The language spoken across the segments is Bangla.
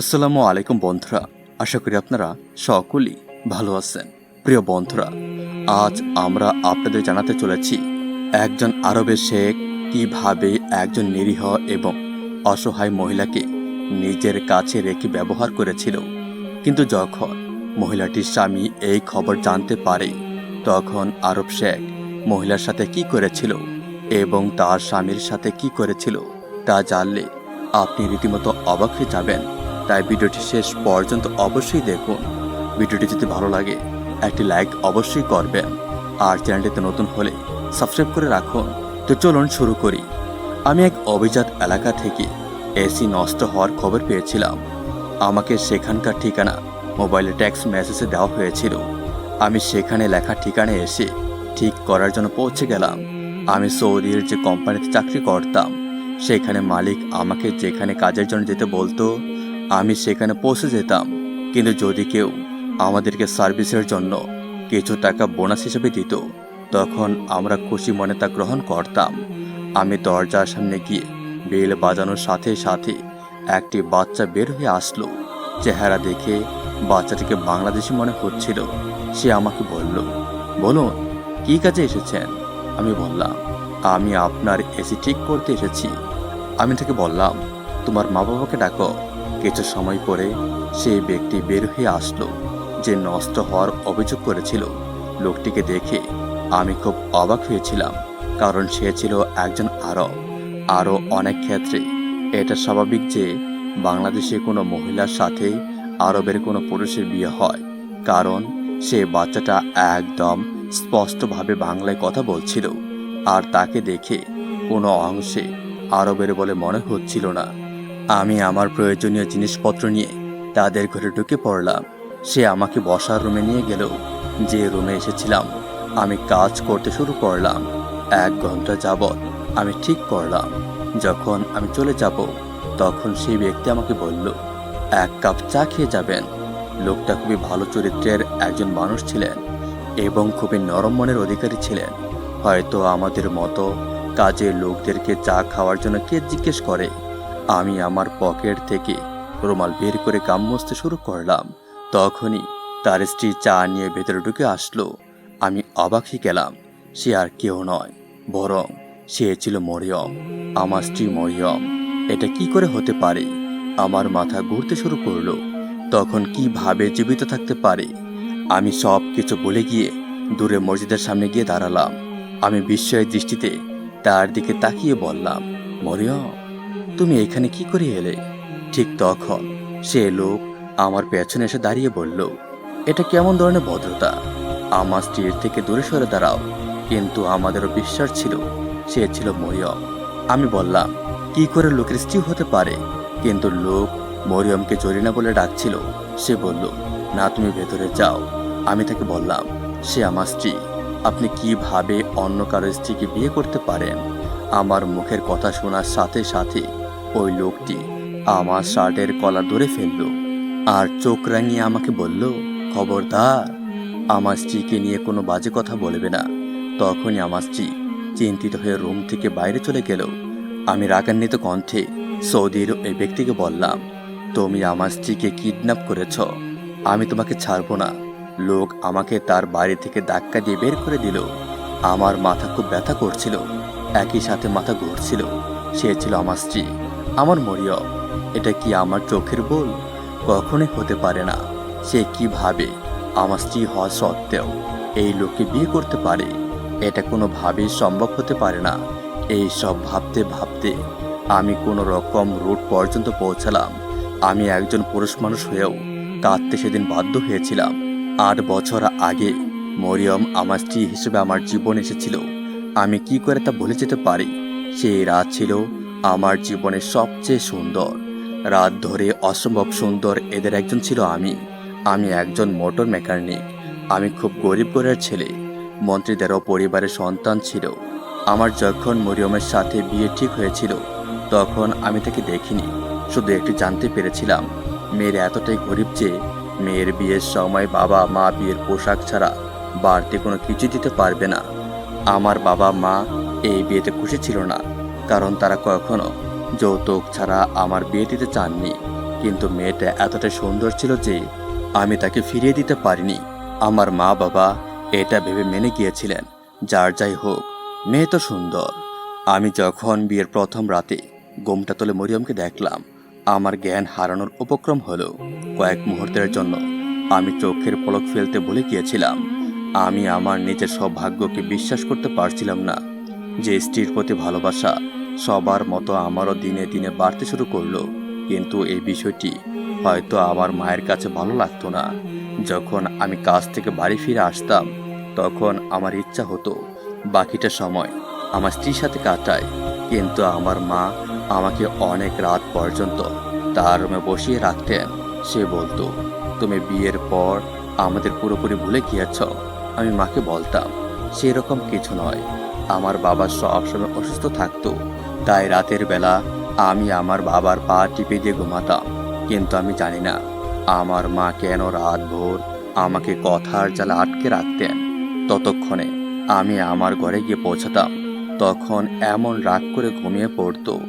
আসসালামু আলাইকুম বন্ধুরা, আশা করি আপনারা সকলেই ভালো আছেন। প্রিয় বন্ধুরা, আজ আমরা আপনাদের জানাতে চলেছি একজন আরবের শেখ কীভাবে একজন নিরীহ এবং অসহায় মহিলাকে নিজের কাছে রেখে ব্যবহার করেছিল। কিন্তু যখন মহিলাটির স্বামী এই খবর জানতে পারে, তখন আরব শেখ মহিলার সাথে কি করেছিল এবং তার স্বামীর সাথে কি করেছিল তা জানলে আপনি রীতিমতো অবাক হয়ে যাবেন। তাই ভিডিওটি শেষ পর্যন্ত অবশ্যই দেখুন। ভিডিওটি যদি ভালো লাগে, একটি লাইক অবশ্যই করবেন। আর চ্যানেলটিতে নতুন হলে সাবস্ক্রাইব করে রাখুন। তো চলুন শুরু করি। আমি এক অভিজাত এলাকা থেকে এসি নষ্ট হওয়ার খবর পেয়েছিলাম। আমাকে সেখানকার ঠিকানা মোবাইলে ট্যাক্স মেসেজে দেওয়া হয়েছিল। আমি সেখানে লেখা ঠিকানায় এসে ঠিক করার জন্য পৌঁছে গেলাম। আমি সৌদির যে কোম্পানিতে চাকরি করতাম, সেখানে মালিক আমাকে যেখানে কাজের জন্য যেতে বলতো আমি সেখানে পৌঁছে যেতাম। কিন্তু যদি কেউ আমাদেরকে সার্ভিসের জন্য কিছু টাকা বোনাস হিসেবে দিত, তখন আমরা খুশি মনে তা গ্রহণ করতাম। আমি দরজার সামনে গিয়ে বেল বাজানোর সাথে সাথে একটি বাচ্চা বের হয়ে আসলো। চেহারা দেখে বাচ্চাটিকে বাংলাদেশি মনে হচ্ছিল। সে আমাকে বলল, বলুন, কী কাজে এসেছেন? আমি বললাম, আমি আপনার এসি ঠিক করতে এসেছি। আমি তাকে বললাম, তোমার মা বাবাকে ডাকো। কিছু সময় পরে সেই ব্যক্তি বের হয়ে আসলো, যে নষ্ট হওয়ার অভিযোগ করেছিল। লোকটিকে দেখে আমি খুব অবাক হয়েছিলাম, কারণ সে ছিল একজন আরব। আরও অনেক ক্ষেত্রে এটা স্বাভাবিক যে বাংলাদেশে কোনো মহিলার সাথে আরবের কোনো পুরুষের বিয়ে হয়, কারণ সে বাচ্চাটা একদম স্পষ্টভাবে বাংলায় কথা বলছিল, আর তাকে দেখে কোনো অংশে আরবের বলে মনে হচ্ছিল না। আমি আমার প্রয়োজনীয় জিনিসপত্র নিয়ে তাদের ঘরে ঢুকে পড়লাম। সে আমাকে বসার রুমে নিয়ে গেল। যে রুমে এসেছিলাম, আমি কাজ করতে শুরু করলাম। এক ঘণ্টা যাবৎ আমি ঠিক করলাম। যখন আমি চলে যাব, তখন সেই ব্যক্তি আমাকে বলল, এক কাপ চা খেয়ে যাবেন। লোকটা খুবই ভালো চরিত্রের একজন মানুষ ছিলেন এবং খুবই নরম মনের অধিকারী ছিলেন। হয়তো আমাদের মতো কাজের লোকদেরকে চা খাওয়ার জন্য কে জিজ্ঞেস করে? আমি আমার পকেট থেকে রুমাল বের করে কাম শুরু করলাম। তখনই তার স্ত্রী চা নিয়ে ভেতরে ঢুকে আসলো। আমি অবাক হয়ে গেলাম, সে আর কেউ নয়, বরং সে ছিল মরিয়ম, আমার স্ত্রী মরিয়ম। এটা কি করে হতে পারে? আমার মাথা ঘুরতে শুরু করল। তখন কীভাবে জীবিত থাকতে পারে? আমি সব কিছু বলে গিয়ে দূরে মসজিদের সামনে গিয়ে দাঁড়ালাম। আমি বিস্ময়ের দৃষ্টিতে তার দিকে তাকিয়ে বললাম, মরিয়ম তুমি এখানে কি করে এলে? ঠিক তখন সে লোক আমার পেছনে এসে দাঁড়িয়ে বলল, এটা কেমন ধরনের ভদ্রতা? আমার স্ত্রীর থেকে দূরে সরে দাঁড়াও। কিন্তু আমাদেরও বিশ্বাস ছিল, সে ছিল মরিয়ম। আমি বললাম, কি করে লোকের স্ত্রী হতে পারে? কিন্তু লোক মরিয়মকে জরিনা বলে ডাকছিল। সে বলল, না, তুমি ভেতরে যাও। আমি তাকে বললাম, সে আমার স্ত্রী। আপনি কীভাবে অন্য কারও স্ত্রীকে বিয়ে করতে পারেন? আমার মুখের কথা শোনার সাথে সাথে ওই লোকটি আমার শার্টের কলা ধরে ফেলল আর চোখ রাঙিয়ে আমাকে বলল, খবরদার, আমার স্ত্রীকে নিয়ে কোনো বাজে কথা বলবে না। তখনই আমার স্ত্রী চিন্তিত হয়ে রুম থেকে বাইরে চলে গেল। আমি রাগান্বিত কণ্ঠে সৌদির ওই ব্যক্তিকে বললাম, তুমি আমার স্ত্রীকে কিডন্যাপ করেছ। আমি তোমাকে ছাড়বো না। লোক আমাকে তার বাড়ি থেকে ধাক্কা দিয়ে বের করে দিল। আমার মাথা খুব ব্যথা করছিল। একই সাথে মাথা ঘুরছিল। সে ছিল আমার স্ত্রী। আমার মরিয়ম, এটা কি আমার চোখের বল কখনোই হতে পারে না। সে কীভাবে আমার স্ত্রী হওয়া সত্ত্বেও এই লোককে বিয়ে করতে পারে। এটা কোনোভাবেই সম্ভব হতে পারে না। এই সব ভাবতে ভাবতে আমি কোনো রকম রুট পর্যন্ত পৌঁছালাম। আমি একজন পুরুষ মানুষ হয়েও কাঁদতে সেদিন বাধ্য হয়েছিলাম। আট বছর আগে মরিয়ম আমার স্ত্রী হিসেবে আমার জীবন এসেছিল। আমি কি করে তা ভুলে যেতে পারি? সেই রাত ছিল আমার জীবনের সবচেয়ে সুন্দর। রাত ধরে অসম্ভব সুন্দর এদের একজন ছিল আমি। আমি একজন মোটর মেকানিক। আমি খুব গরিব ঘরের ছেলে। মন্ত্রীদেরও পরিবারের সন্তান ছিল। আমার যখন মরিয়মের সাথে বিয়ে ঠিক হয়েছিল, তখন আমি তাকে দেখিনি। শুধু একটু জানতে পেরেছিলাম, মেয়ের এতটাই গরিব যে মেয়ের বিয়ের সময় বাবা মা বিয়ের পোশাক ছাড়া বাড়তি কোনো কিছু দিতে পারবে না। আমার বাবা মা এই বিয়েতে খুশি ছিল না। কারণ তারা কখনো যৌতুক ছাড়া আমার বিয়ে দিতে চাননি। কিন্তু মেয়েটা এতটাই সুন্দর ছিল যে আমি তাকে ফিরিয়ে দিতে পারিনি। আমার মা বাবা এটা ভেবে মেনে গিয়েছিলেন, যার যাই হোক, মেয়ে তো সুন্দর। আমি যখন বিয়ের প্রথম রাতে গোমটা তোলে মরিয়মকে দেখলাম, আমার জ্ঞান হারানোর উপক্রম হলো। কয়েক মুহূর্তের জন্য আমি চোখের পলক ফেলতে ভুলে গিয়েছিলাম। আমি আমার নিজের সৌভাগ্যকে বিশ্বাস করতে পারছিলাম না যে স্ত্রীর প্রতি ভালোবাসা সবার মতো আমারও দিনে দিনে বাড়তে শুরু করল। কিন্তু এই বিষয়টি হয়তো আমার মায়ের কাছে ভালো লাগতো না। যখন আমি কাজ থেকে বাড়ি ফিরে আসতাম, তখন আমার ইচ্ছা হতো, বাকিটা সময় আমার স্ত্রীর সাথে কাটায় কিন্তু আমার মা আমাকে অনেক রাত পর্যন্ত তার রুমে বসিয়ে রাখতেন। সে বলতো, তুমি বিয়ের পর আমাদের পুরোপুরি ভুলে গিয়েছ। আমি মাকে বলতাম, সেরকম কিছু নয়। আমার বাবা সবসময় অসুস্থ থাকতো। তাই রাতের বেলা আমি আমার বাবার পা টিপে দিয়ে ঘুমাতাম। কিন্তু আমি জানি না, আমার মা কেন রাত ভোর আমাকে কথার জালে আটকে রাখতেন। ততক্ষণে আমি আমার ঘরে গিয়ে পৌঁছাতাম। তখন এমন রাগ করে ঘুমিয়ে পড়তো।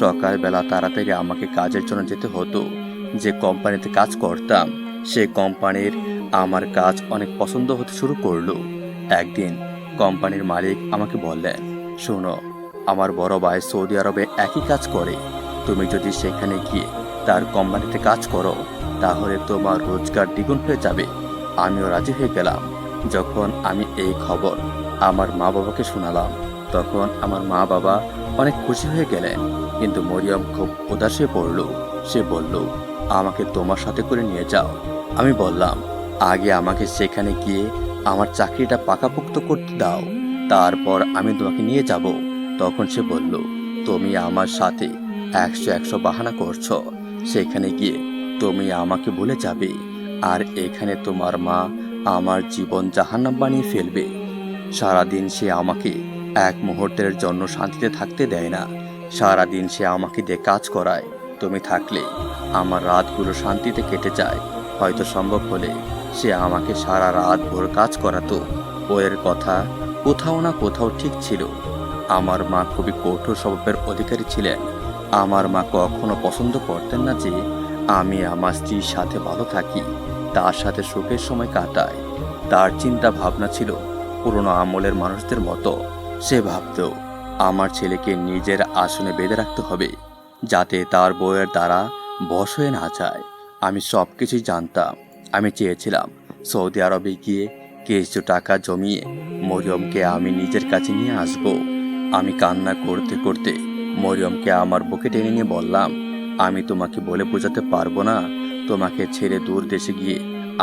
সকালবেলা তাড়াতাড়ি আমাকে কাজের জন্য যেতে হতো। যে কোম্পানিতে কাজ করতাম, সে কোম্পানির আমার কাজ অনেক পছন্দ হতে শুরু করল। একদিন কোম্পানির মালিক আমাকে বললেন, শোনো আমার বড় ভাই সৌদি আরবে একই কাজ করে। তুমি যদি সেখানে গিয়ে তার কোম্পানিতে কাজ করো, তাহলে তোমার রোজগার দ্বিগুণ হয়ে যাবে। আমিও রাজি হয়ে গেলাম। যখন আমি এই খবর আমার মা বাবাকে শোনালাম, তখন আমার মা বাবা অনেক খুশি হয়ে গেলেন। কিন্তু মরিয়ম খুব উদাসে পড়ল। সে বলল, আমাকে তোমার সাথে করে নিয়ে যাও। আমি বললাম, আগে আমাকে সেখানে গিয়ে আমার চাকরিটা পাকাপোক্ত করতে দাও। তারপর আমি তোমাকে নিয়ে যাব। তখন সে বলল, তুমি আমার সাথে একশো একশো বাহানা করছ। সেখানে গিয়ে তুমি আমাকে ভুলে যাবে। আর এখানে তোমার মা আমার জীবন জাহান্নাম বানিয়ে ফেলবে। সারাদিন সে আমাকে এক মুহূর্তের জন্য শান্তিতে থাকতে দেয় না। সারাদিন সে আমাকে দিয়ে কাজ করায়। তুমি থাকলে আমার রাতগুলো শান্তিতে কেটে যায়। হয়তো সম্ভব হলে সে আমাকে সারা রাত ভোর কাজ করাতো। ওয়ের কথা কোথাও না কোথাও ঠিক ছিল। আমার মা খুবই কঠোর স্বভাবের অধিকারী ছিলেন। আমার মা কখনো পছন্দ করতেন না যে আমি আমার স্ত্রীর সাথে ভালো থাকি, তার সাথে সুখের সময় কাটাই। তার চিন্তা ভাবনা ছিল পুরনো আমলের মানুষদের মতো। সে ভাবত আমার ছেলেকে নিজের আসনে বেঁধে রাখতে হবে, যাতে তার বউয়ের দ্বারা বস হয়ে না যায়। আমি সব কিছুই জানতাম। আমি চেয়েছিলাম সৌদি আরবে গিয়ে কিছু টাকা জমিয়ে মরিয়মকে আমি নিজের কাছে নিয়ে আসব। আমি কান্না করতে করতে মরিয়মকে আমার বুকে টেনে নিয়ে বললাম, আমি তোমাকে বলে বোঝাতে পারব না। তোমাকে ছেড়ে দূর দেশে গিয়ে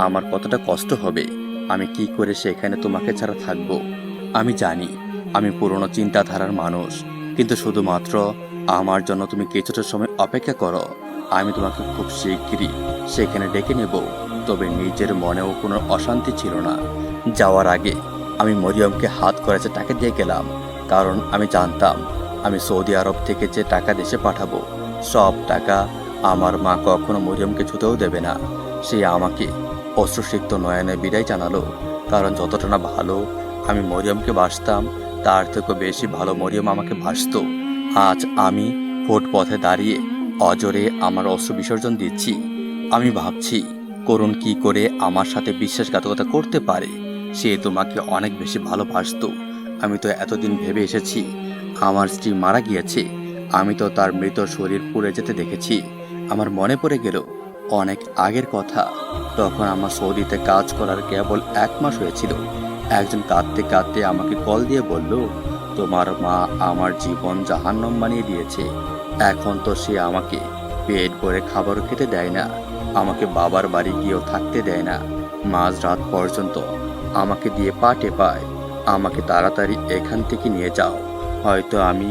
আমার কতটা কষ্ট হবে। আমি কি করে সেখানে তোমাকে ছাড়া থাকব? আমি জানি আমি পুরনো চিন্তাধারার মানুষ, কিন্তু শুধুমাত্র আমার জন্য তুমি কিছুটা সময় অপেক্ষা করো। আমি তোমাকে খুব শিগগিরই সেখানে ডেকে নেব। তবে নিজের মনেও কোনো অশান্তি ছিল না। যাওয়ার আগে আমি মরিয়মকে হাত করেছে তাকে দিয়ে গেলাম। কারণ আমি জানতাম, আমি সৌদি আরব থেকে যে টাকা দেশে পাঠাবো, সব টাকা আমার মা কখনো মরিয়মকে ছুতেও দেবে না। সে আমাকে অশ্রুসিক্ত নয়নে বিদায় জানালো, কারণ যতটা না ভালো আমি মরিয়মকে বাসতাম, তার থেকেও বেশি ভালো মরিয়ম আমাকে ভাসত আজ আমি ফুটপথে দাঁড়িয়ে অজরে আমার অশ্রু বিসর্জন দিচ্ছি। আমি ভাবছি, করুণ কি করে আমার সাথে বিশ্বাসঘাতকতা করতে পারে? সে তোমাকে অনেক বেশি ভালোবাসত। আমি তো এতদিন ভেবে এসেছি, আমার স্ত্রী মারা গিয়েছে। আমি তো তার মৃত শরীর পুড়ে যেতে দেখেছি। আমার মনে পড়ে গেল, অনেক আগের কথা। তখন আমার সৌদিতে কাজ করার কেবল এক মাস হয়েছিল। একজন কাঁদতে কাঁদতে আমাকে কল দিয়ে বলল, তোমার মা আমার জীবন জাহান্নাম বানিয়ে দিয়েছে। এখন তো সে আমাকে পেট ভরে খাবারও খেতে দেয় না। আমাকে বাবার বাড়ি গিয়েও থাকতে দেয় না। মাঝ রাত পর্যন্ত আমাকে দিয়ে পাটে টেপায় আমাকে তাড়াতাড়ি এখান থেকে নিয়ে যাও। হয়তো আমি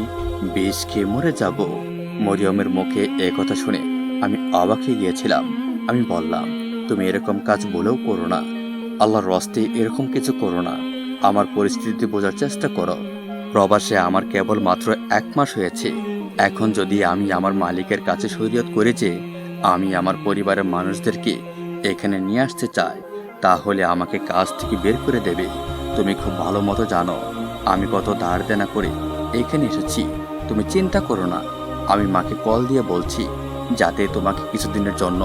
বিষ খেয়ে মরে যাব। মরিয়মের মুখে কথা শুনে আমি অবাক হয়ে গিয়েছিলাম। আমি বললাম, তুমি এরকম কাজ বলেও করো না। আল্লাহর রস্তে এরকম কিছু করো না। আমার পরিস্থিতি বোঝার চেষ্টা করো। প্রবাসে আমার কেবল মাত্র এক মাস হয়েছে। এখন যদি আমি আমার মালিকের কাছে শরীয়ত করে যে আমি আমার পরিবারের মানুষদেরকে এখানে নিয়ে আসতে চাই, তাহলে আমাকে কাজ থেকে বের করে দেবে। তুমি খুব ভালো মতো জানো, আমি কত ধার দেনা করে এখানে এসেছি। তুমি চিন্তা করো না, আমি মাকে কল দিয়ে বলছি, যাতে তোমাকে কিছুদিনের জন্য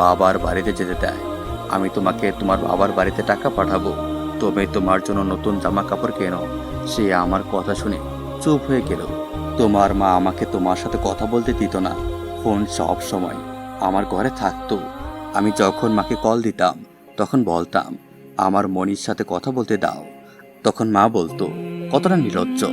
বাবার বাড়িতে যেতে দেয়। আমি তোমাকে তোমার বাবার বাড়িতে টাকা পাঠাবো। তুমি তোমার জন্য নতুন জামা কাপড় কেনো, সে আমার কথা শুনে চুপ হয়ে গেল। তোমার মা আমাকে তোমার সাথে কথা বলতে দিত না, ফোন সব সময় আমার ঘরে থাকতো। আমি যখন মাকে কল দিতাম, তখন বলতাম আমার মনির সাথে কথা বলতে দাও। তখন মা বলতো, কতটা নির্লজ্জ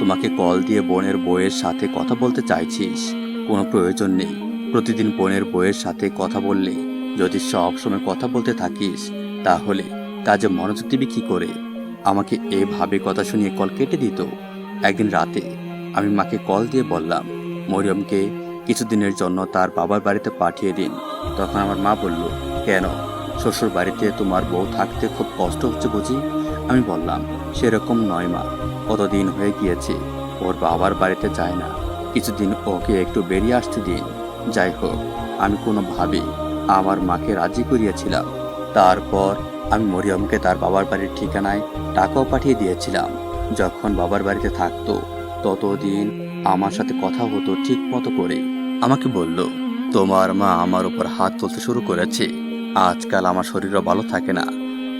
তোমাকে কল দিয়ে বোনের বইয়ের সাথে কথা বলতে চাইছিস। কোনো প্রয়োজন নেই। প্রতিদিন বোনের বইয়ের সাথে কথা বললে যদি সব সময় কথা বলতে থাকিস, তাহলে কাজে মনোযোগ দিবি কী করে? আমাকে এভাবে কথা শুনিয়ে কল কেটে দিত। একদিন রাতে আমি মাকে কল দিয়ে বললাম, মরিয়মকে কিছুদিনের জন্য তার বাবার বাড়িতে পাঠিয়ে দিন। তখন আমার মা বলল, কেন? শ্বশুর বাড়িতে তোমার বউ থাকতে খুব কষ্ট হচ্ছে বুঝি? আমি বললাম, সেরকম নয় মা, কতদিন হয়ে গিয়েছে, ওর বাবার বাড়িতে যায় না। কিছুদিন ওকে একটু বেরিয়ে আসতে দিন। যাই হোক, আমি কোনোভাবেই আমার মাকে রাজি করিয়েছিলাম। তারপর আমি মরিয়মকে তার বাবার বাড়ির ঠিকানায় টাকাও পাঠিয়ে দিয়েছিলাম। যখন বাবার বাড়িতে থাকতো, ততদিন আমার সাথে কথা হতো ঠিক মতো করে। আমাকে বলল, তোমার মা আমার উপর হাত তুলতে শুরু করেছে। আজকাল আমার শরীরও ভালো থাকে না।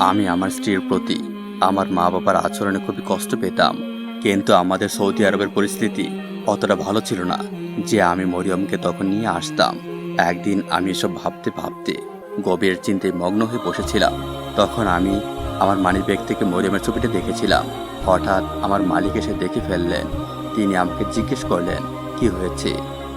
আমি আমার স্ত্রীর প্রতি আমার মা বাবার আচরণে খুবই কষ্ট পেতাম। কিন্তু আমাদের সৌদি আরবের পরিস্থিতি অতটা ভালো ছিল না যে আমি মরিয়মকে তখন নিয়ে আসতাম। একদিন আমি এসব ভাবতে ভাবতে গভীর চিন্তায় মগ্ন হয়ে বসেছিলাম। তখন আমি আমার মানি ব্যাগ থেকে মরিয়মের ছবিটা দেখেছিলাম। হঠাৎ আমার মালিক এসে দেখে ফেললেন। তিনি আমাকে জিজ্ঞেস করলেন, কি হয়েছে?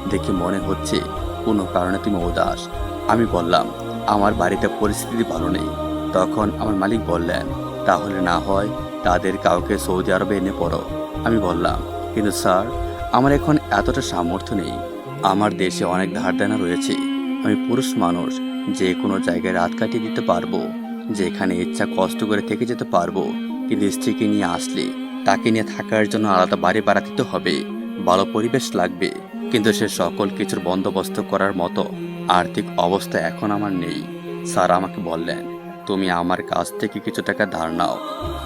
দেখে মনে হচ্ছে কোনো কারণে তুমি উদাস। আমি বললাম আমার বাড়িতে পরিস্থিতি ভালো নেই। তখন আমার মালিক বললেন, তাহলে না হয় তাদের কাউকে সৌদি আরবে এনে পড়ো আমি বললাম, কিন্তু স্যার, আমার এখন এতটা সামর্থ্য নেই। আমার দেশে অনেক ধার দেনা রয়েছে। আমি পুরুষ মানুষ, যে কোনো জায়গায় রাত কাটিয়ে দিতে পারব, যেখানে ইচ্ছা কষ্ট করে থেকে যেতে পারব। কিন্তু স্ত্রীকে নিয়ে আসলে তাকে নিয়ে থাকার জন্য আলাদা বাড়ি বাড়া দিতে হবে। ভালো পরিবেশ লাগবে। কিন্তু সে সকল কিছুর বন্দোবস্ত করার মতো আর্থিক অবস্থা এখন আমার নেই। স্যার আমাকে বললেন, তুমি আমার কাছ থেকে কিছু টাকা ধার নাও।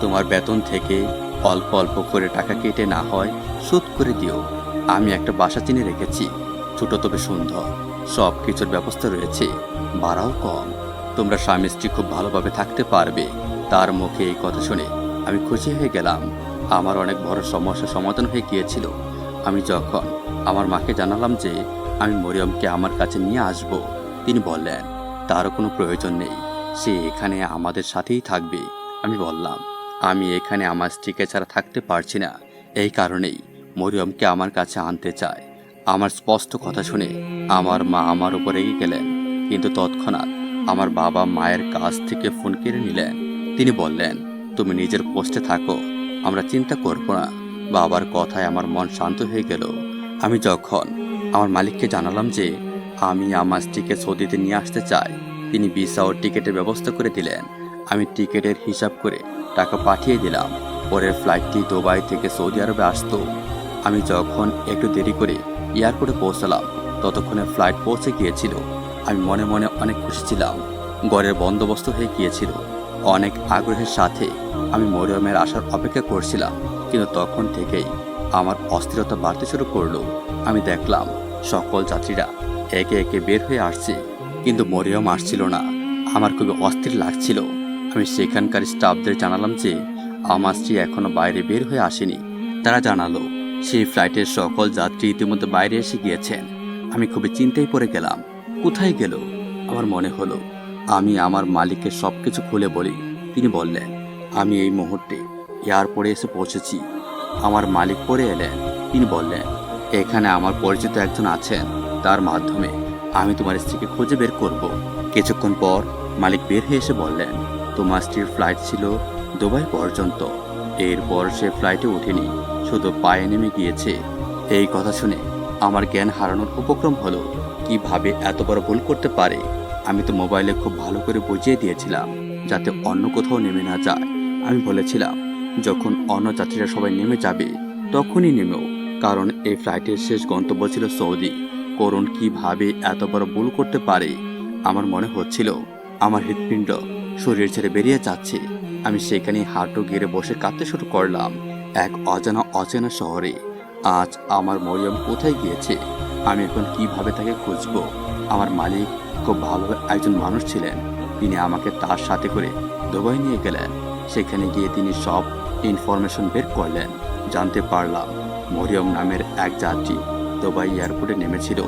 তোমার বেতন থেকে অল্প অল্প করে টাকা কেটে না হয় সুদ করে দিও। আমি একটা বাসা চিনে রেখেছি, ছোট তবে সুন্দর। সব কিছুর ব্যবস্থা রয়েছে, ভাড়াও কম। তোমরা স্বামী স্ত্রী খুব ভালোভাবে থাকতে পারবে। তার মুখে এই কথা শুনে আমি খুশি হয়ে গেলাম। আমার অনেক বড় সমস্যা সমাধান হয়ে গিয়েছিল। আমি যখন আমার মাকে জানালাম যে আমি মরিয়মকে আমার কাছে নিয়ে আসব। তিনি বললেন তারও কোনো প্রয়োজন নেই। সে এখানে আমাদের সাথেই থাকবে। আমি বললাম, আমি এখানে আমার স্ত্রীকে ছাড়া থাকতে পারছি না। এই কারণেই মরিয়মকে আমার কাছে আনতে চায়। আমার স্পষ্ট কথা শুনে আমার মা আমার উপর গেলেন। কিন্তু তৎক্ষণাৎ আমার বাবা মায়ের কাছ থেকে ফোন কেড়ে নিলেন। তিনি বললেন, তুমি নিজের পোস্টে থাকো। আমরা চিন্তা করব না। বাবার কথায় আমার মন শান্ত হয়ে গেল। আমি যখন আমার মালিককে জানালাম যে আমি আমার স্ত্রীকে সৌদিতে নিয়ে আসতে চাই। তিনি ভিসা ও টিকিটের ব্যবস্থা করে দিলেন। আমি টিকিটের হিসাব করে টাকা পাঠিয়ে দিলাম। পরের ফ্লাইটটি দুবাই থেকে সৌদি আরবে আসতো। আমি যখন একটু দেরি করে এয়ারপোর্টে পৌঁছালাম, ততক্ষণে ফ্লাইট পৌঁছে গিয়েছিল। আমি মনে মনে অনেক খুশি ছিলাম। গড়ের বন্দোবস্ত হয়ে গিয়েছিল। অনেক আগ্রহের সাথে আমি মরিয়মের আসার অপেক্ষা করছিলাম। কিন্তু তখন থেকেই আমার অস্থিরতা বাড়তে শুরু করল। আমি দেখলাম, সকল যাত্রীরা একে একে বের হয়ে আসছে, কিন্তু মরিয়ম আসছিল না। আমার খুবই অস্থির লাগছিল। আমি সেখানকার স্টাফদের জানালাম যে, আমার স্ত্রী এখনও বাইরে বের হয়ে আসেনি। তারা জানালো, সেই ফ্লাইটের সকল যাত্রী ইতিমধ্যে বাইরে এসে গিয়েছেন। আমি খুবই চিন্তায় পড়ে গেলাম, কোথায় গেল? আমার মনে হলো, আমি আমার মালিককে সব কিছু খুলে বলি। তিনি বললেন, আমি এই মুহূর্তে এয়ারপোর্টে এসে পৌঁছেছি। আমার মালিক পরে এলেন। তিনি বললেন, এখানে আমার পরিচিত একজন আছেন। তার মাধ্যমে আমি তোমার স্ত্রীকে খুঁজে বের করব। কিছুক্ষণ পর মালিক বের হয়ে এসে বললেন, তোমার স্ত্রীর ফ্লাইট ছিল দুবাই পর্যন্ত। এরপর সে ফ্লাইটে ওঠেনি, শুধু পায়ে নেমে গিয়েছে। এই কথা শুনে আমার জ্ঞান হারানোর উপক্রম হলো। কীভাবে এত বড় ভুল করতে পারে? আমি তো মোবাইলে খুব ভালো করে বুঝিয়ে দিয়েছিলাম, যাতে অন্য কোথাও নেমে না যায়। আমি বলেছিলাম যখন অন্য যাত্রীরা সবাই নেমে যাবে, তখনই নেমেও, কারণ এই ফ্লাইটের শেষ গন্তব্য ছিল সৌদি। করুণ কীভাবে এত বড় ভুল করতে পারে, আমার মনে হচ্ছিল। আমার হৃৎপিণ্ড শরীর ছেড়ে বেরিয়ে যাচ্ছে। আমি সেখানে হাঁটু গেড়ে বসে কাঁদতে শুরু করলাম, এক অজানা অচেনা শহরে। আজ আমার মরিয়ম কোথায় গিয়েছে? আমি এখন কীভাবে তাকে খুঁজবো? আমার মালিক খুব ভালো একজন মানুষ ছিলেন। তিনি আমাকে তার সাথে করে দুবাই নিয়ে গেলেন। সেখানে গিয়ে তিনি সব ইনফরমেশন বের করলেন। জানতে পারলাম মরিয়ম নামের এক যাত্রী দুবাই এয়ারপোর্টে নেমেছিল।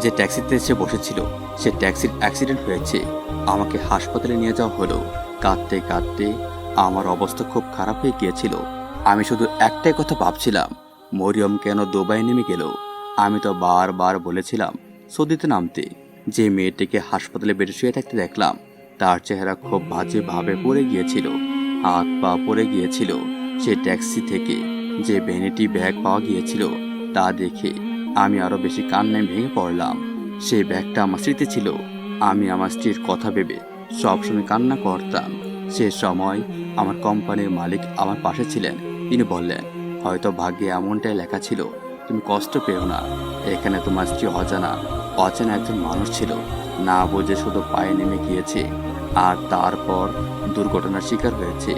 যে ট্যাক্সিতে সে বসেছিল, সে ট্যাক্সির অ্যাক্সিডেন্ট হয়েছে। আমাকে হাসপাতালে নিয়ে যাওয়া হলো। কাঁদতে কাঁদতে আমার অবস্থা খুব খারাপ হয়ে গিয়েছিল। আমি শুধু একটাই কথা ভাবছিলাম, মরিয়ম কেন দুবাই নেমে গেল? আমি তো বারবার বলেছিলাম, সৌদিতে নামতে। যে মেয়েটিকে হাসপাতালে বেডে শুয়ে থাকতে দেখলাম, তার চেহারা খুব বাজেভাবে পড়ে গিয়েছিল। হাত পা পড়ে গিয়েছিল। সে ট্যাক্সি থেকে যে ভ্যানিটি ব্যাগ পাওয়া গিয়েছিল, তা দেখে আমি আরও বেশি কান্নায় ভেঙে পড়লাম। সেই ব্যাগটা আমার স্মৃতি ছিল। আমি আমার স্ত্রীর কথা ভেবে সবসময় কান্না করতাম। সে সময় আমার কোম্পানির মালিক আমার পাশে ছিলেন। তিনি বললেন, হয়তো ভাগ্যে এমনটাই লেখা ছিল, তুমি কষ্ট পেও না। এখানে তোমার স্ত্রী অজানা, অচেনা একজন মানুষ ছিল। না বুঝে শুধু পায়ে নেমে গিয়েছে। আর তারপর দুর্ঘটনার শিকার হয়েছে।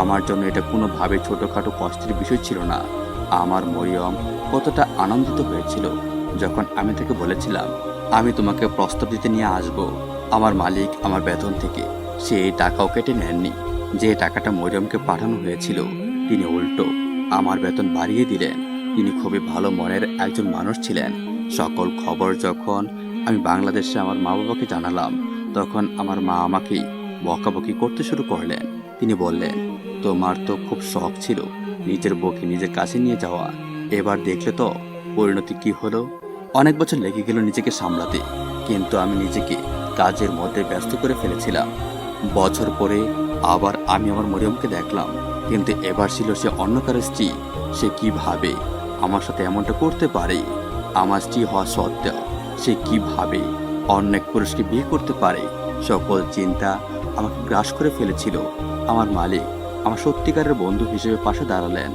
আমার জন্য এটা কোনোভাবে ছোটোখাটো কষ্টের বিষয় ছিল না। আমার মরিয়ম কতটা আনন্দিত হয়েছিল যখন আমি তাকে বলেছিলাম, আমি তোমাকে প্রস্তাব দিতে নিয়ে আসব। আমার মালিক আমার বেতন থেকে, সে এই টাকাও কেটে নেননি। যে টাকাটা মরিয়মকে পাঠানো হয়েছিল, তিনি উল্টো আমার বেতন বাড়িয়ে দিলেন। তিনি খুবই ভালো মনের একজন মানুষ ছিলেন। সকল খবর যখন আমি বাংলাদেশে আমার মা বাবাকে জানালাম, তখন আমার মা আমাকেই বকাবকি করতে শুরু করলেন। তিনি বললেন, তোমার তো খুব শখ ছিল, নিজের বউকে নিজের কাছে নিয়ে যাওয়া। এবার দেখলে তো পরিণতি কি হলো। অনেক বছর লেগে গেল নিজেকে সামলাতে, কিন্তু আমি নিজেকে কাজের মধ্যে ব্যস্ত করে ফেলেছিলাম। বছর পরে আবার আমি আমার মরিয়মকে দেখলাম, কিন্তু এবার ছিল সে অন্য কারও স্ত্রী। সে কীভাবে আমার সাথে এমনটা করতে পারে? আমার স্ত্রী হওয়া সত্ত্বেও সে কীভাবে অন্য এক পুরুষকে বিয়ে করতে পারে? সকল চিন্তা আমাকে গ্রাস করে ফেলেছিল। আমার মালিক আমার সত্যিকারের বন্ধু হিসেবে পাশে দাঁড়ালেন।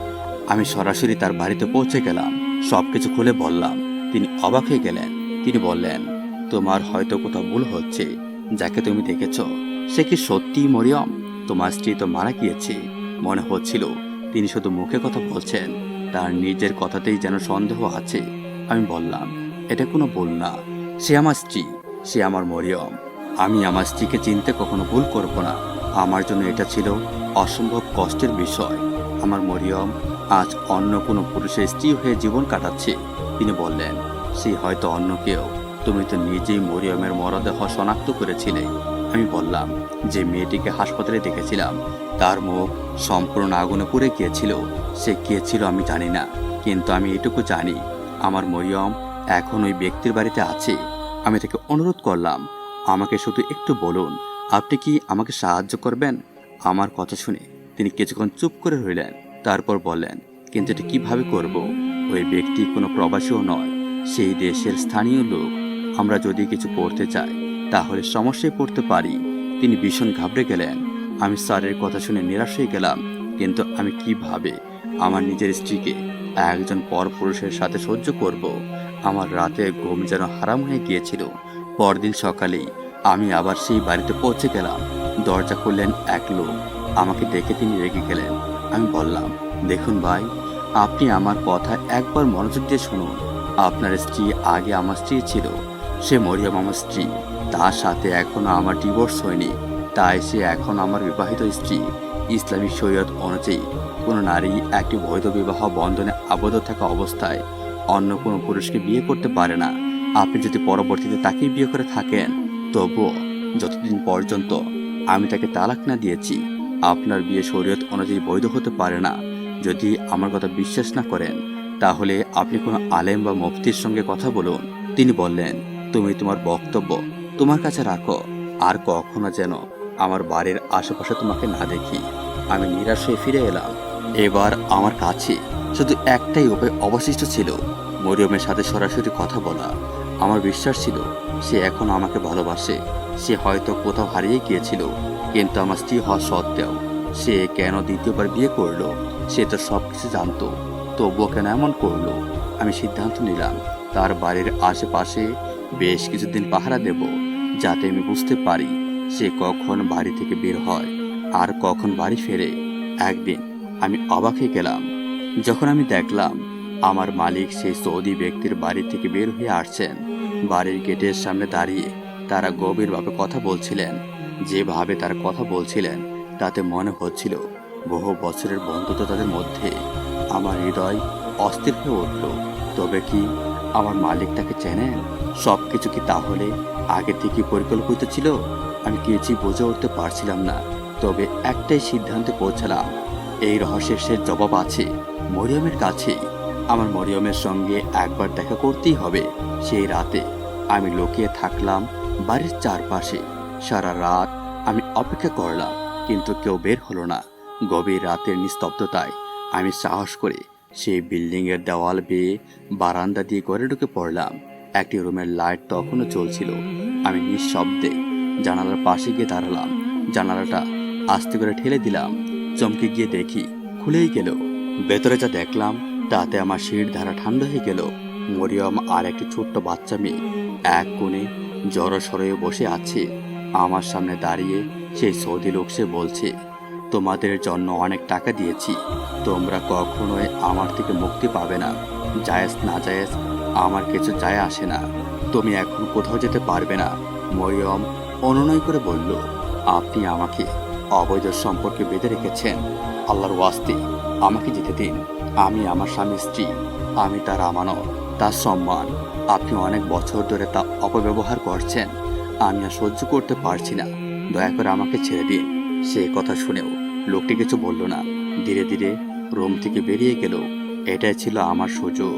আমি সরাসরি তার বাড়িতে পৌঁছে গেলাম। সবকিছু খুলে বললাম। তিনি অবাক হয়ে গেলেন। তিনি বললেন, তোমার হয়তো কোথাও ভুল হচ্ছে। যাকে তুমি দেখেছ, সে কি সত্যিই মরিয়ম? তোমার স্ত্রী তো মারা গিয়েছে। মনে হচ্ছিল তিনি শুধু মুখে কথা বলছেন। তার নিজের কথাতেই যেন সন্দেহ আছে। আমি বললাম, এটা কোনো ভুল না। সে আমার স্ত্রী। সে আমার মরিয়ম। আমি আমার স্ত্রীকে চিনতে কখনো ভুল করব না। আমার জন্য এটা ছিল অসম্ভব কষ্টের বিষয়। আমার মরিয়ম আজ অন্য কোনো পুরুষের স্ত্রী হয়ে জীবন কাটাচ্ছে, তিনি বললেন। সে হয়তো অন্য কেউ। তুমি তো নিজেই মরিয়মের মরদেহ শনাক্ত করেছিলে। আমি বললাম, যে মেয়েটিকে হাসপাতালে দেখেছিলাম, তার মুখ সম্পূর্ণ আগুনে পুড়ে গিয়েছিল। সে কে ছিল আমি জানি না, কিন্তু আমি এটুকু জানি, আমার মরিয়ম এখন ওই ব্যক্তির বাড়িতে আছে। আমি তাকে অনুরোধ করলাম আমাকে শুধু একটু বলুন, আপনি কি আমাকে সাহায্য করবেন? আমার কথা শুনে তিনি কিছুক্ষণ চুপ করে রইলেন, তারপর বললেন, কিন্তু এটা কীভাবে করব? ওই ব্যক্তি কোনো প্রবাসীও নয়, সেই দেশের স্থানীয় লোক। আমরা যদি কিছু করতে চাই, তাহলে সমস্যায় পড়তে পারি। তিনি ভীষণ ঘাবড়ে গেলেন। আমি স্যারের কথা শুনে নিরাশ হয়ে গেলাম, কিন্তু আমি কীভাবে আমার নিজের স্ত্রীকে একজন পরপুরুষের সাথে সহ্য করব? আমার রাতে ঘুম যেন হারাম হয়ে গিয়েছিল। পরদিন সকালেই আমি আবার সেই বাড়িতে পৌঁছে গেলাম। দরজা খুললেন এক লোক। আমাকে দেখে তিনি রেগে গেলেন। আমি বললাম, দেখুন ভাই, আপনি আমার কথা একবার মনোযোগ দিয়ে শুনুন। আপনার স্ত্রী আগে আমার স্ত্রী ছিল। সে মরিয়ম আমার স্ত্রী। তার সাথে এখনও আমার ডিভোর্স হয়নি। তাই সে এখন আমার বিবাহিত স্ত্রী। ইসলামিক শরীয়ত অনুযায়ী কোনো নারী একটি বৈধ বিবাহ বন্ধনে আবদ্ধ থাকা অবস্থায় অন্য কোনো পুরুষকে বিয়ে করতে পারে না। আপনি যদি পরবর্তীতে তাকেই বিয়ে করে থাকেন, তবুও যতদিন পর্যন্ত আমি তাকে তালাক না দিয়েছি, আপনার বিয়ে শরীয়ত অনুযায়ী বৈধ হতে পারে না। যদি আমার কথা বিশ্বাস না করেন, তাহলে আপনি কোনো আলেম বা মুফতির সঙ্গে কথা বলুন। তিনি বললেন, তুমি তোমার বক্তব্য তোমার কাছে রাখো, আর কখনো যেন আমার বাড়ির আশেপাশে তোমাকে না দেখি। আমি নিরাশ হয়ে ফিরে এলাম। এবার আমার কাছে শুধু একটাই উপায় অবশিষ্ট ছিল, মরিয়মের সাথে সরাসরি কথা বলা। আমার বিশ্বাস ছিল, সে এখন আমাকে ভালোবাসে। সে হয়তো কোথাও হারিয়ে গিয়েছিল, কিন্তু আমার স্ত্রী হওয়া সত্ত্বেও সে কেন দ্বিতীয়বার বিয়ে করল, সে তো সব কিছু জানতো। তবুও কেন এমন করল? আমি সিদ্ধান্ত নিলাম, তার বাড়ির আশেপাশে বেশ কিছুদিন পাহারা দেব, যাতে আমি বুঝতে পারি সে কখন বাড়ি থেকে বের হয় আর কখন বাড়ি ফেরে। একদিন আমি অবাক হয়ে গেলাম, যখন আমি দেখলাম আমার মালিক সেই সৌদি ব্যক্তির বাড়ি থেকে বের হয়ে আসছেন। বাড়ির গেটের সামনে দাঁড়িয়ে তারা গভীরভাবে কথা বলছিলেন। যেভাবে তারা কথা বলছিলেন, তাতে মনে হচ্ছিল বহু বছরের বন্ধুত্ব তাদের মধ্যে। আমার হৃদয় অস্থির হয়ে উঠল। তবে কি আমার মালিক তাকে চেনেন? সব কিছু কি তাহলে আগে থেকে পরিকল্পিত ছিল? আমি কিছুই বুঝে উঠতে পারছিলাম না। তবে একটাই সিদ্ধান্তে পৌঁছালাম। এই রহস্যের শেষ জবাব আছে মরিয়মের কাছেই। আমার মরিয়মের সঙ্গে একবার দেখা করতেই হবে সেই রাতে। আমি লুকিয়ে থাকলাম বাড়ির চারপাশে। সারা রাত আমি অপেক্ষা করলাম, কিন্তু কেউ বের হলো না। গভীর রাতের নিস্তব্ধতায় আমি সাহস করে সেই বিল্ডিংয়ের দেওয়াল বেয়ে বারান্দা দিয়ে ঘরে ঢুকে পড়লাম। একটি রুমের লাইট তখনও চলছিল আমি নিঃশব্দে জানালার পাশে গিয়ে দাঁড়ালাম। জানালাটা আস্তে করে ঠেলে দিলাম। চমকে গিয়ে দেখি, খুলেই গেল। ভেতরে যা দেখলাম তাতে আমার শির ধারা ঠান্ডা হয়ে গেল। মরিয়ম আর একটি ছোট্ট বাচ্চা মেয়ে। এক কোণে জড়ো সরয়ে বসে আছে। আমার সামনে দাঁড়িয়ে সেই সৌদি লোক সে বলছে, তোমাদের জন্য অনেক টাকা দিয়েছি। তোমরা কখনোই আমার থেকে মুক্তি পাবে না। জায়েজ না জায়েজ, আমার কিছু যায় আসে না। তুমি এখন কোথাও যেতে পারবে না। মরিয়ম অনুনয় করে বলল, আপনি আমাকে অবৈধ সম্পর্কে বেঁধে রেখেছেন। আল্লাহর ওয়াস্তে আমাকে যেতে দিন। আমি আমার স্বামী স্ত্রী, আমি তার আমানত, তার সম্মান। আপনি অনেক বছর ধরে তা অপব্যবহার করছেন। আমি আর সহ্য করতে পারছি না। দয়া করে আমাকে ছেড়ে দিন। সে কথা শুনেও লোকটি কিছু বলল না। ধীরে ধীরে রুম থেকে বেরিয়ে গেল। এটাই ছিল আমার সুযোগ।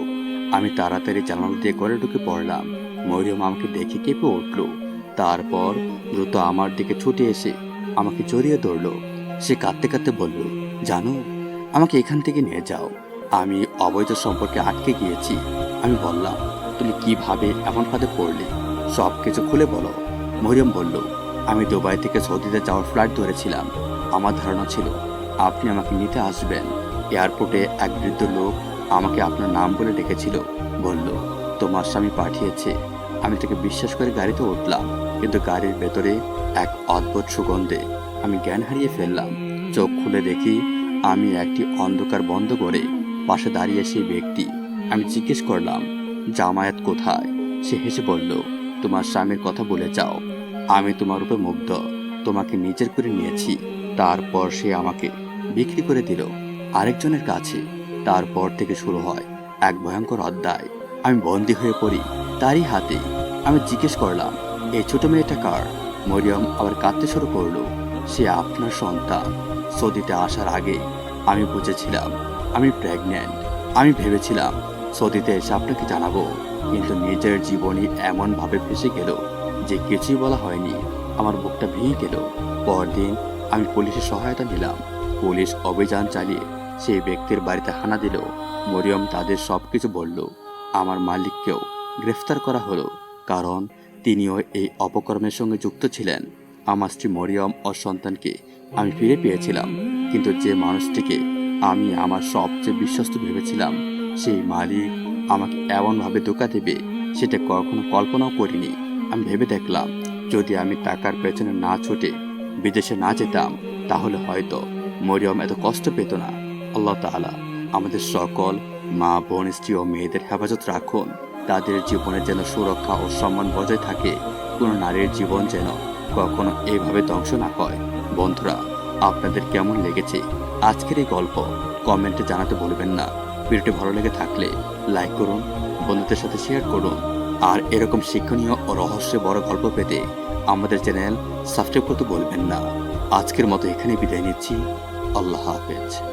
আমি তাড়াতাড়ি জানালা দিয়ে ঘরে ঢুকে পড়লাম। মরিয়ম আমাকে দেখে কেঁপে উঠল। তারপর দ্রুত আমার দিকে ছুটে এসে আমাকে জড়িয়ে ধরলো। সে কাঁদতে কাঁদতে বলল, জানো আমাকে এখান থেকে নিয়ে যাও। আমি অবৈধ সম্পর্কে আটকে গিয়েছি। আমি বললাম, তুমি কীভাবে এমন ফাঁদে পড়লে? সব কিছু খুলে বলো। মরিয়ম বলল, আমি দুবাই থেকে সৌদিতে যাওয়ার ফ্লাইট ধরেছিলাম। আমার ধারণা ছিল, আপনি আমাকে নিতে আসবেন। এয়ারপোর্টে এক বৃদ্ধ লোক আমাকে আপনার নাম বলে ডেকেছিল। বলল, তোমার স্বামী পাঠিয়েছে। আমি তাকে বিশ্বাস করে গাড়িতে উঠলাম। কিন্তু গাড়ির ভেতরে এক অদ্ভুত সুগন্ধে আমি জ্ঞান হারিয়ে ফেললাম। চোখ খুলে দেখি আমি একটি অন্ধকার বন্ধ করে পাশে দাঁড়িয়ে সেই ব্যক্তি। আমি জিজ্ঞেস করলাম, জামায়াত কোথায়? সে হেসে বলল, তোমার স্বামীর কথা বলে যাও। আমি তোমার উপর মুগ্ধ। তোমাকে নিজের করে নিয়েছি। তারপর সে আমাকে বিক্রি করে দিল আরেকজনের কাছে। তারপর থেকে শুরু হয় এক ভয়ঙ্কর অধ্যায়। আমি বন্দী হয়ে পড়ি তারই হাতে। আমি জিজ্ঞেস করলাম এই ছোট মেয়েটা কার? মরিয়ম আবার কাঁদতে শুরু করল, সে আপনার সন্তান। সৌদিতে আসার আগে আমি বুঝেছিলাম আমি প্রেগন্যান্ট আমি ভেবেছিলাম সৌদিতে এসে আপনাকে জানাব, কিন্তু নিজের জীবনই এমনভাবে ফেসে গেল যে কিছুই বলা হয়নি। আমার বুকটা ভেঙে গেল। পরদিন আমি পুলিশের সহায়তা নিলাম। পুলিশ অভিযান চালিয়ে সেই ব্যক্তির বাড়িতে হানা দিল। মরিয়ম তাদের সব কিছু বলল। আমার মালিককেও গ্রেফতার করা হলো, কারণ তিনিও এই অপকর্মের সঙ্গে যুক্ত ছিলেন। আমার স্ত্রী মরিয়ম ও সন্তানকে আমি ফিরে পেয়েছিলাম। কিন্তু যে মানুষটিকে আমি আমার সবচেয়ে বিশ্বস্ত ভেবেছিলাম, সেই মালিক আমাকে এমনভাবে ধোকা দেবে, সেটা কখনো কল্পনাও করিনি। আমি ভেবে দেখলাম, যদি আমি টাকার পেছনে না ছুটে বিদেশে না যেতাম, তাহলে হয়তো মরিয়ম এত কষ্ট পেত না। আল্লাহ তাআলা আমাদের সকল মা, বোন, স্ত্রী ও মেয়েদের হেফাজত রাখুন। তাদের জীবনে যেন সুরক্ষা ও সম্মান বজায় থাকে, কোনো নারীর জীবন যেন কখনো এইভাবে ধ্বংস না হয়। বন্ধুরা, আপনাদের কেমন লেগেছে আজকের এই গল্প? কমেন্টে জানাতে বলবেন না। ভিডিওটি ভালো লেগে থাকলে লাইক করুন, বন্ধুদের সাথে শেয়ার করুন। আর এরকম শিক্ষণীয় ও রহস্য বড় গল্প পেতে আমাদের চ্যানেল সাবস্ক্রাইব করতে বলবেন না। আজকের মতো এখানে বিদায় নিচ্ছি। আল্লাহ হাফেজ।